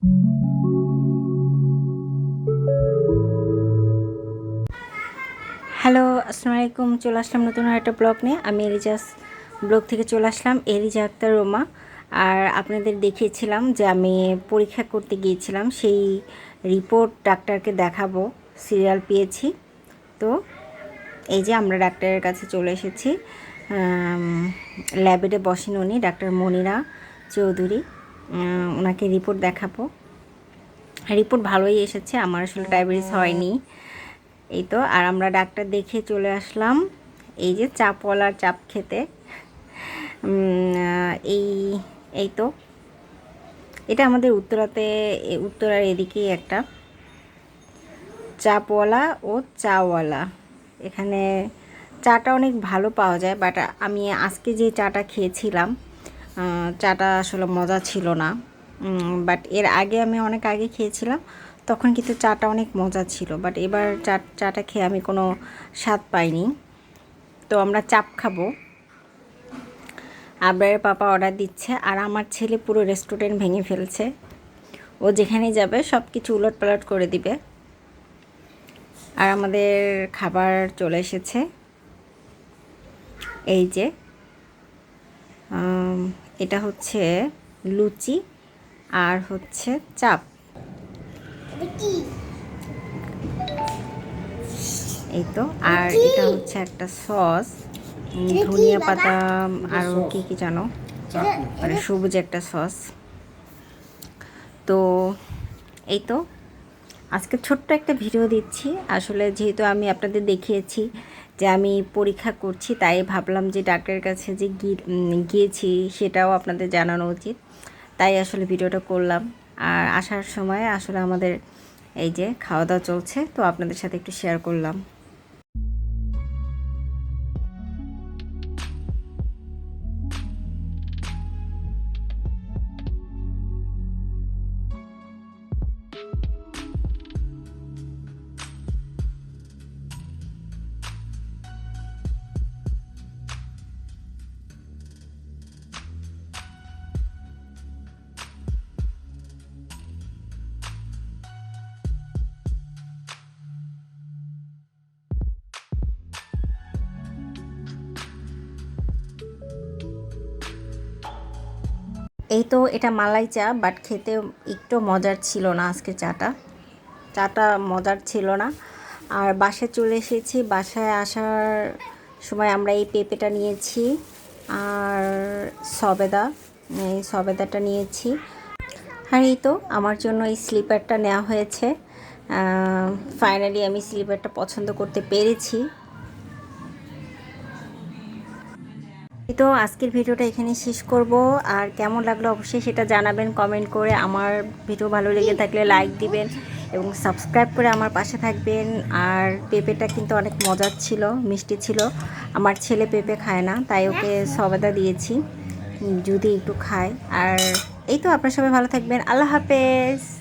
Hello, আসসালামু আলাইকুম। চলে আসলাম নতুন একটা ব্লগ নিয়ে। আমি এরিজাস ব্লগ থেকে চলে আসলাম, এরিজা আক্তার রোমা। আর আপনাদের দেখিয়েছিলাম যে আমি পরীক্ষা করতে গিয়েছিলাম, সেই রিপোর্ট ডাক্তারকে দেখাবো, সিরিয়াল পেয়েছি। তো এই যে আমরা ডাক্তারের কাছে চলে এসেছি ল্যাবেটে বসেন উনি, ডাক্তার মনিরা চৌধুরী। ওনাকে রিপোর্ট দেখাবো। রিপোর্ট ভালোই এসেছে আমার আসলে ডায়াবেটিস হয়নি। এই তো আর আমরা ডাক্তার দেখে চলে আসলাম। এই যে চাপওয়ালার চাপ খেতে। এই এই তো। এটা আমাদের উত্তরাতে উত্তরার এদিকেই একটা। চাপওয়ালা ও চাওয়ালা। এখানে চাটা অনেক ভালো পাওয়া যায় বাট আমি আজকে যে চাটা খেয়েছিলাম চাটা আসলে মজা ছিল না। বাট এর আগে আমি অনেক আগে খেয়েছিলাম, তখন কিন্তু চাটা অনেক মজা ছিল বাট এবার চা, চাটা খেয়ে আমি কোনো স্বাদ পাইনি। তো আমরা চাপ খাব। আবরারের পাপা অর্ডার দিচ্ছে, আর আমার ছেলে পুরো রেস্টুরেন্ট ভেঙে ফেলছে। ও যেখানে যাবে সব কিছু উলট পালট করে দিবে। আর আমাদের খাবার চলে এসেছে। এই যে এটা হচ্ছে লুচি আর হচ্ছে চাপ। এই তো আর এটা হচ্ছে একটা সস। ধনিয়া পাতা আর কি কি জানো? মানে সবুজ একটা সস। তো এই তো আজকে ছোট্ট একটা ভিডিও দিচ্ছি। আসলে যেহেতু আমি আপনাদের দেখিয়েছি যে আমি পরীক্ষা করছি তাই ভাবলাম যে ডাক্তারের কাছে যে গিয়েছি সেটাও আপনাদের জানানো উচিত। তাই আসলে ভিডিওটা করলাম। আর আসার সময় আসলে আমাদের এই যে খাওয়া দাওয়া চলছে, তো আপনাদের সাথে একটু শেয়ার করলাম। এই তো এটা মালাই চা বাট খেতে একটু মজার ছিল না আজকে চাটা। চাটা মজার ছিল না। আর বাসায় চলে এসেছি। বাসায় আসার সময় আমরা এই পেঁপেটা নিয়েছি আর সবেদা, এই সবেদাটা নিয়েছি। আর এই তো আমার জন্য এই স্লিপারটা নেওয়া হয়েছে। ফাইনালি আমি স্লিপারটা পছন্দ করতে পেরেছি। তো আজকের ভিডিওটা এখানে শেষ করব। আর কেমন লাগল অবশ্যই সেটা জানাবেন কমেন্ট করে আমার ভিডিও ভালো লেগে থাকলে লাইক দিবেন এবং সাবস্ক্রাইব করে আমার পাশে থাকবেন। আর পেঁপেটা কিন্তু অনেক মজার ছিল, মিষ্টি ছিল। আমার ছেলে পেঁপে খায় না, তাই ওকে সবেদা দিয়েছি। যদি একটু খায়। আর এই তো আপনার সবাই ভালো থাকবেন, আল্লাহ হাফেজ।